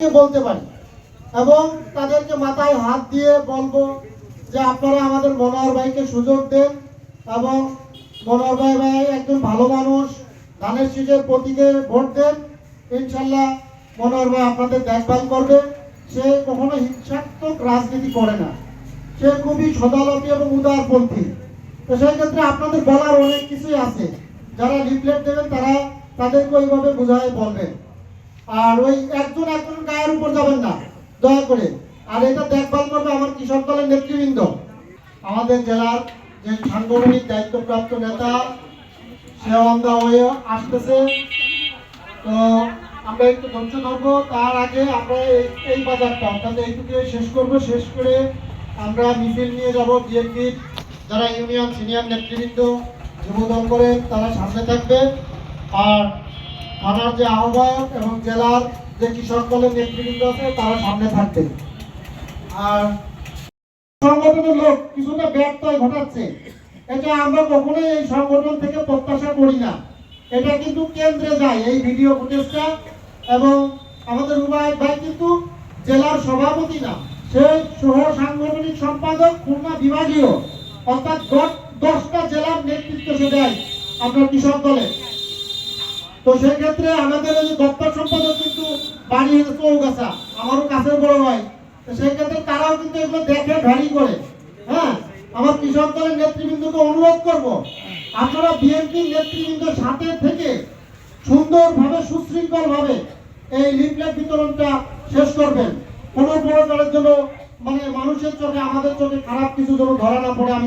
বলতে পারি? এবং তাদেরকে মাথায় হাত দিয়ে বলব যে আপনারা আমাদের মনোহর ভাইকে সুযোগ দেন এবং মনোহর ভাই ভাই একজন ভালো মানুষ ধানের শীষের প্রতীকে ভোট দেন। ইনশাল্লাহ মনোহর ভাই আপনাদের দেখভাল করবে। সে কখনো হিংসাত্মক রাজনীতি করে না। সে খুবই সদালতি এবং উদারপন্থী। তো সেই ক্ষেত্রে আপনাদের বলার অনেক কিছুই আছে। যারা লিফলেট দেবেন তারা তাদেরকে ওইভাবে বুঝায় বলবেন। আর ওই একজন একজন গায়ের উপর যাবেন না, দয়া করে। আর এটা দেখভাল করবে আমার কৃষক দলের নেতৃবৃন্দ। আমাদের জেলার যে সাংগঠনিক দায়িত্বপ্রাপ্ত নেতা সে অন্ধা হয়ে আসতেছে। তো আমরা একটু ধৈর্য ধরবো। তার আগে আমরা এই- বাজারটা, অর্থাৎ এইটুকু শেষ করব। শেষ করে আমরা মিছিল নিয়ে যাব বিএনপির যারা ইউনিয়ন সিনিয়র নেতৃবৃন্দ যুবদল করে, তারা সামনে থাকবে। আর থানার যে আহ্বায়ক এবং জেলার যে কৃষক দলের নেতৃবৃন্দ আছে, তারা সামনে থাকবে। আর সংগঠনের লোক কিছুটা ব্যর্থয় ঘটাচ্ছে। এটা আমরা কখনোই এই সংগঠন থেকে প্রত্যাশা করি না। এটা কিন্তু কেন্দ্রে যায় এই ভিডিও ফুটেজটা এবং আমাদের উবায়ত ভাই কিন্তু জেলার সভাপতি না। সে সহ সাংগঠনিক সম্পাদক, খুলনা বিভাগীয়। অর্থাৎ দশ- দশটা জেলার নেতৃত্ব সে দেয় আপনার কৃষক দলে। তো সেই ক্ষেত্রে আমাদের ওই দপ্তর সম্পাদক কিন্তু বাড়ি হচ্ছে আমারও কাছের বড় হয় তো সেই ক্ষেত্রে তারাও কিন্তু এগুলো দেখে ভ্যারি করে। হ্যাঁ? আমার কৃষক দলের নেতৃবৃন্দকে অনুরোধ করব, আপনারা বিএনপির নেতৃবৃন্দের সাথে থেকে সুন্দরভাবে, সুশৃঙ্খলভাবে এই লিফলেট বিতরণটা শেষ করবেন। কোনো প্রকারের জন্য মানে মানুষের চোখে, আমাদের চোখে খারাপ কিছু যেন ধরা না পড়ে